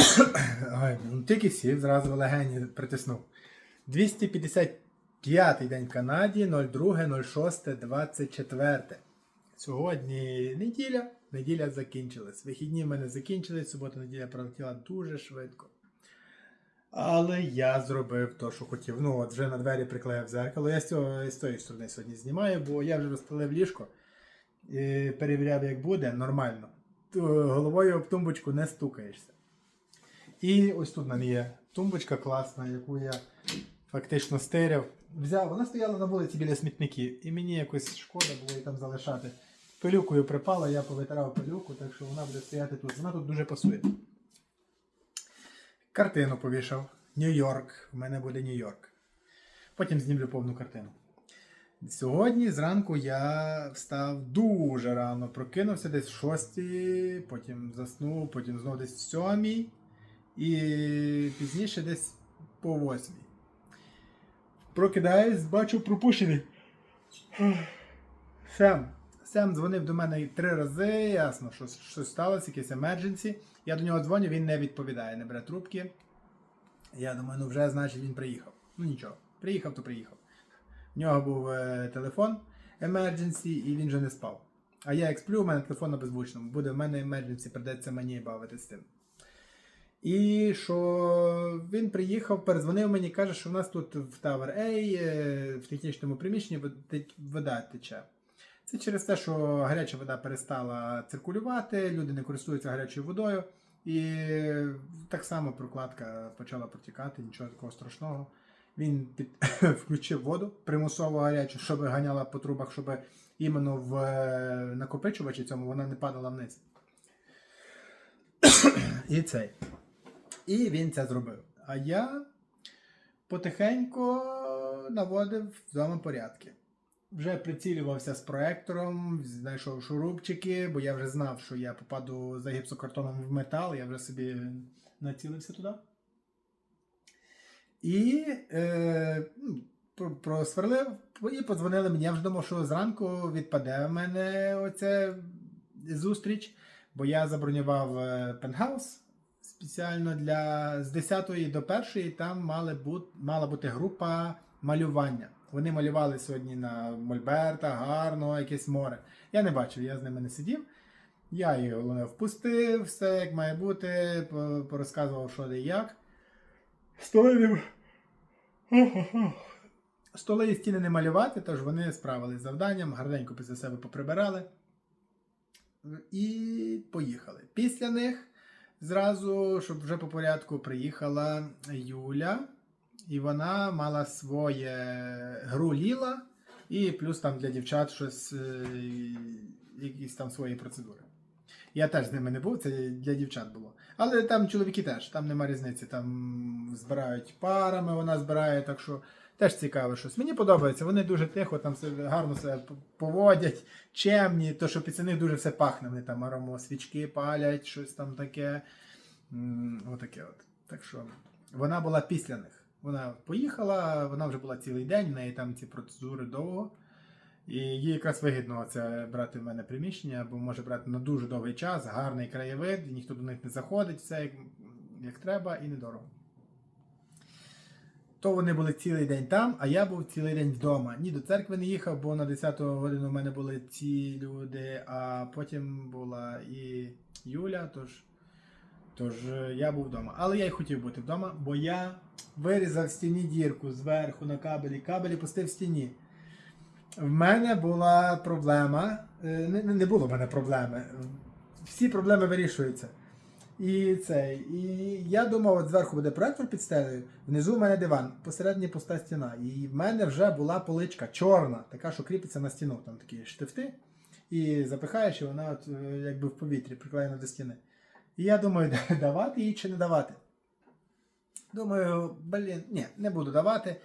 Ой, ну, тільки сів, зразу в легені притиснув. 255 день в Канаді, 02.06.24. Сьогодні неділя. Неділя закінчилась. Вихідні в мене закінчились, субота-неділя пролетіла дуже швидко. Але я зробив те, що хотів. Ну, от вже на двері приклеїв зеркало. Я з, цього, з тої сторони сьогодні знімаю, бо я вже розпилив ліжко. І перевіряв, як буде, нормально. Головою об тумбочку не стукаєшся. І ось тут в мене є тумбочка класна, яку я фактично стиряв. Взяв, вона стояла на вулиці біля смітників, і мені якось шкода було її там залишати. Пилюкою припала, я повитирав пилюку, так що вона буде стояти тут. Вона тут дуже пасує. Картину повішав. Нью-Йорк. В мене буде Нью-Йорк. Потім знімлю повну картину. Сьогодні зранку я встав дуже рано, прокинувся десь в 6, потім заснув, потім знову десь в 7 і пізніше десь по 8. Прокидаюсь, бачу пропущений. Сем. Сем дзвонив до мене три рази, ясно, що щось сталося, якесь emergency. Я до нього дзвоню, він не відповідає, не бере трубки. Я думаю, ну вже значить він приїхав. Ну нічого, приїхав, то приїхав. В нього був е, телефон emergency і він вже не спав. А я як сплю, у мене телефон на беззвучному. Буде в мене emergency, придеться мені бавитися з тим. І що він приїхав, перезвонив мені, каже, що в нас тут в Tower A е, в технічному приміщенні вода тече. Це через те, що гаряча вода перестала циркулювати, люди не користуються гарячою водою. І так само прокладка почала протікати, нічого такого страшного. Він під... включив воду примусово гарячу, щоб ганяла по трубах, щоб іменно в е, накопичувачі цьому вона не падала вниз. І цей. І він це зробив. А я потихеньку наводив вдома порядки. Вже прицілювався з проектором, знайшов шурупчики, бо я вже знав, що я попаду за гіпсокартоном в метал, я вже собі націлився туди. І е, ну, просверлив і подзвонили мені. Я вже думав, що зранку відпаде в мене оця зустріч, бо я забронював е, пентхаус спеціально для з 10 до 1 там мали бут, мала бути група малювання. Вони малювали сьогодні на Мольберта, гарно, якесь море. Я не бачив, я з ними не сидів. Я їх головне впустив, все як має бути, порозказував, що де і як. Столи. Столи і стіни не малювати, тож вони справились з завданням, гарненько після себе поприбирали. І поїхали. Після них зразу, щоб вже по порядку приїхала Юля, і вона мала своє гру Ліла, і плюс там для дівчат щось, е, якісь там свої процедури. Я теж з ними не був, це для дівчат було. Але там чоловіки теж, там нема різниці. Там збирають парами, вона збирає, так що теж цікаве щось. Мені подобається, вони дуже тихо, там гарно себе поводять, чемні, то що під них дуже все пахне. Вони там аромо свічки палять, щось там таке. Отаке от. Так що вона була після них. Вона поїхала, вона вже була цілий день, в неї там ці процедури довго. І їй якраз вигідно це брати в мене приміщення, бо може брати на дуже довгий час, гарний краєвид, ніхто до них не заходить, все як, як треба і недорого. То вони були цілий день там, а я був цілий день вдома. Ні до церкви не їхав, бо на 10 годину в мене були ці люди, а потім була і Юля, тож, тож е, я був вдома. Але я й хотів бути вдома, бо я вирізав в стіні дірку зверху на кабелі, кабелі пустив в стіні. В мене була проблема. е, Не, не було в мене проблеми. Всі проблеми вирішуються. І цей. І я думав, от зверху буде проектор під стелею, внизу в мене диван, посередині пуста стіна. І в мене вже була поличка чорна, така, що кріпиться на стіну. Там такі штифти. І запихаєш, і вона от, е, якби в повітрі приклеєна до стіни. І я думаю, давати їй чи не давати. Думаю, блін, ні, не буду давати.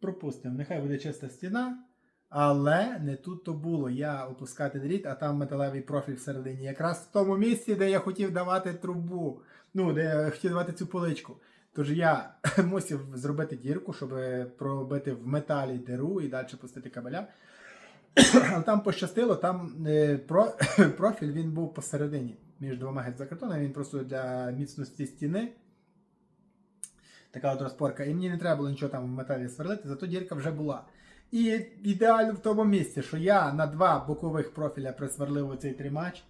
Пропустимо. Нехай буде чиста стіна. Але не тут то було. Я опускати дріт, а там металевий профіль всередині. Якраз в тому місці, де я хотів давати трубу. Ну, де я хотів давати цю поличку. Тож я мусив зробити дірку, щоб пробити в металі диру і далі пустити кабеля. Але там пощастило, там е, про, профіль він був посередині між двома гексакартонами. Він просто для міцності стіни Така от розпорка. І мені не треба було нічого там в металі сверлити, зато дірка вже була. І ідеально в тому місці, що я на два бокових профіля присверлив оцей тримач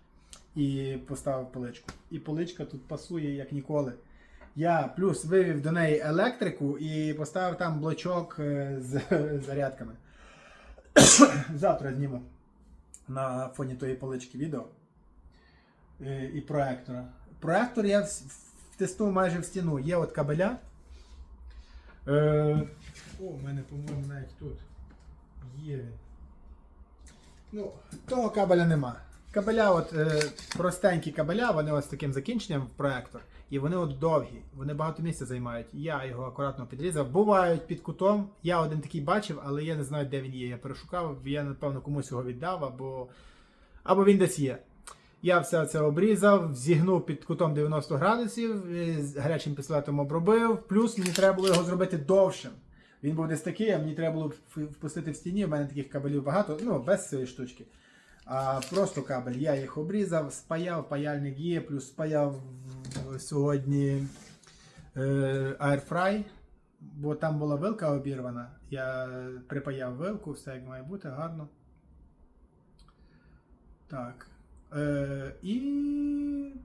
і поставив поличку. І поличка тут пасує як ніколи. Я плюс вивів до неї електрику і поставив там блочок е, з зарядками. Завтра зніму на фоні тої полички відео Е, і проектора. Проектор я втиснув майже в стіну. Є от кабеля. Е, О, у мене, по-моєму, навіть тут є він. Ну, того кабеля нема. Кабеля, от е, простенькі кабеля, вони ось таким закінченням в проектор. І вони от довгі, вони багато місця займають. Я його акуратно підрізав. Бувають під кутом. Я один такий бачив, але я не знаю, де він є. Я перешукав, я напевно комусь його віддав, або, або він десь є. Я все це обрізав, зігнув під кутом 90 градусів, з гарячим пістолетом обробив. Плюс мені треба було його зробити довшим. Він був десь такий, а мені треба було впустити в стіні. У мене таких кабелів багато, ну без цієї штучки. А просто кабель. Я їх обрізав, спаяв, паяльник є, плюс спаяв сьогодні е, Airfry, бо там була вилка обірвана. Я припаяв вилку, все як має бути, гарно. Так. Е, і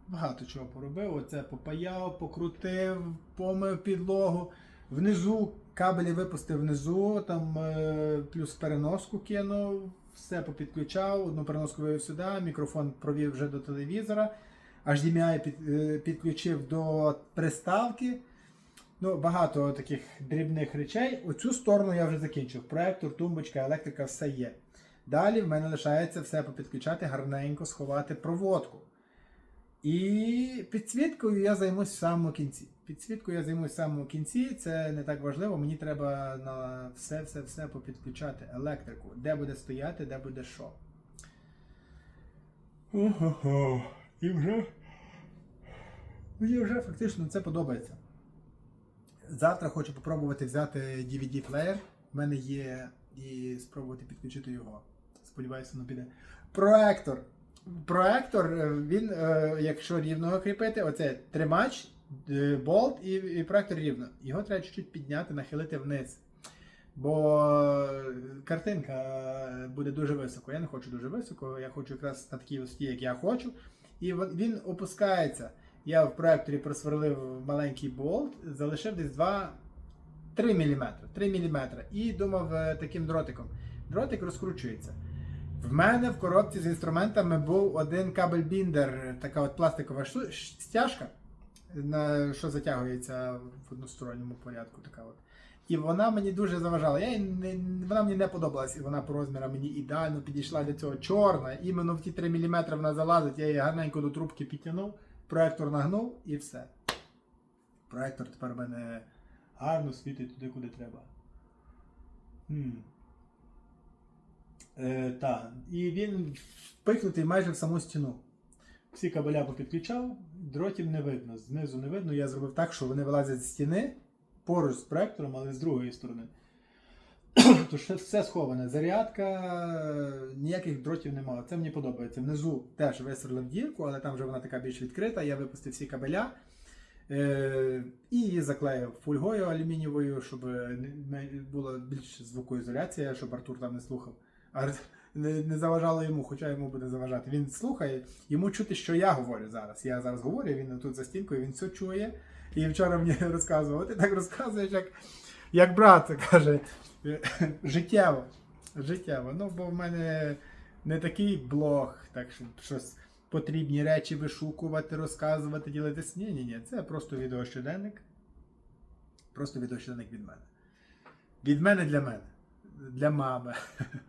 багато чого поробив. Оце попаяв, покрутив, помив підлогу. Внизу кабелі випустив внизу, там е, плюс переноску кинув, все попідключав, одну переноску вивів сюди, мікрофон провів вже до телевізора, HDMI під, е, підключив до приставки. Ну, багато таких дрібних речей. Оцю сторону я вже закінчив. Проектор, тумбочка, електрика, все є. Далі в мене лишається все попідключати, гарненько сховати проводку. І підсвіткою я займусь в самому кінці. Підсвіткою я займусь в самому кінці, це не так важливо. Мені треба на все-все-все попідключати електрику. Де буде стояти, де буде що. Ого. І вже. Мені вже фактично це подобається. Завтра хочу попробувати взяти DVD-плеєр. В мене є і спробувати підключити його. Сподіваюся, воно піде. Проектор. Проектор, е, він, е, якщо рівно кріпити, оце тримач, е, болт і, і проектор рівно. Його треба чуть-чуть підняти, нахилити вниз. Бо картинка буде дуже високо. Я не хочу дуже високо, я хочу якраз на такій висоті, як я хочу. І він опускається. Я в проекторі просверлив маленький болт, залишив десь 2 3 мм. 3 мм. І думав таким дротиком. Дротик розкручується. В мене в коробці з інструментами був один кабель-біндер, така от пластикова стяжка, що затягується в односторонньому порядку. Така от. І вона мені дуже заважала. Я не, вона мені не подобалась, і вона по розмірам мені ідеально підійшла до цього чорна. Іменно в ті 3 мм вона залазить, я її гарненько до трубки підтягнув, проектор нагнув і все. Проектор тепер в мене гарно світить туди, куди треба. Хм. Е, так. І він впихнутий майже в саму стіну. Всі кабеля попідключав, дротів не видно. Знизу не видно. Я зробив так, що вони вилазять з стіни поруч з проектором, але з другої сторони. Тож все- сховане. Зарядка, ніяких дротів немає. Це мені подобається. Внизу теж висверлив дірку, але там вже вона така більш відкрита. Я випустив всі кабеля. Е, і її заклеїв фольгою алюмінієвою, щоб була більш звукоізоляція, щоб Артур там не слухав. Не, не заважало йому, хоча йому буде заважати. Він слухає, йому чути, що я говорю зараз. Я зараз говорю, він тут за стінкою, він все чує. І вчора мені розказував, ти так розказуєш, як, як брат каже, життєво. Життєво. Ну, бо в мене не такий блог, так що щось потрібні речі вишукувати, розказувати, ділитись. Ні, ні, ні, це просто відеощоденник. Просто відеощоденник від мене. Від мене для мене. Для мами.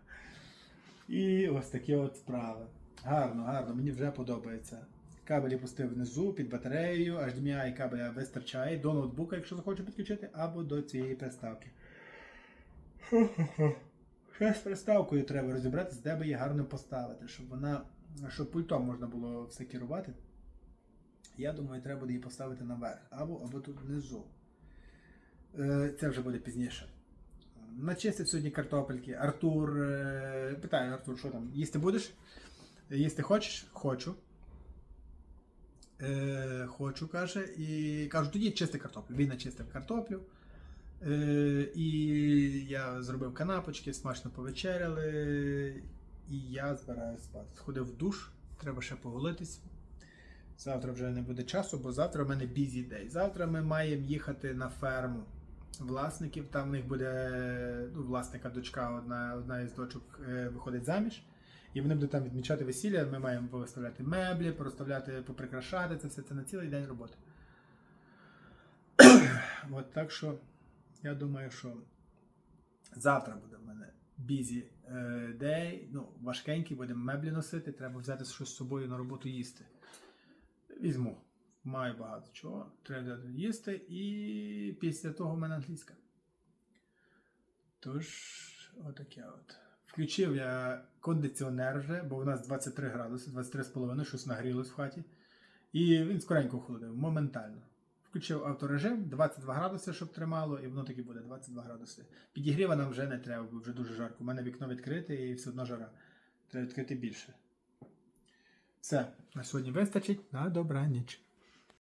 І ось такі от справи. Гарно, гарно, мені вже подобається. Кабелі пустив внизу під батареєю, HDMI кабеля вистачає до ноутбука, якщо захочу підключити, або до цієї приставки. Ще з приставкою треба розібратися, де би її гарно поставити, щоб вона, щоб пультом можна було все керувати. Я думаю, треба буде її поставити наверх, або, або тут внизу. Е, Це вже буде пізніше. Начистив сьогодні картопельки. Артур. е, Питаю, Артур, що там? Їсти будеш? Їсти хочеш? Хочу. Е, хочу, каже, і кажу, тоді чисти картоплю. Він начистив картоплю. Е, і я зробив канапочки, смачно повечеряли. І я збираюся спати. Сходив в душ, треба ще поголитись. Завтра вже не буде часу, бо завтра в мене бізі дей. Завтра ми маємо їхати на ферму власників. Там в них буде ну, власника дочка, одна, одна із дочок е, виходить заміж. І вони будуть там відмічати весілля. Ми маємо повиставляти меблі, порозставляти, поприкрашати це все це на цілий день роботи. От так що я думаю, що завтра буде в мене бізі дей. Ну, важкенький, будемо меблі носити, треба взяти щось з собою на роботу їсти. Візьму. Маю багато чого. Треба їсти, і після того в мене англійська. Тож, отаке от. Включив я кондиціонер вже, бо у нас 23 градуси, 23,5, щось нагрілось в хаті. І він скоренько охолодив, моментально. Включив авторежим, 22 градуси, щоб тримало, і воно таки буде 22 градуси. Підігріва нам вже не треба, бо вже дуже жарко. У мене вікно відкрите і все одно жара. Треба відкрити більше. Все, на сьогодні вистачить. На добраніч.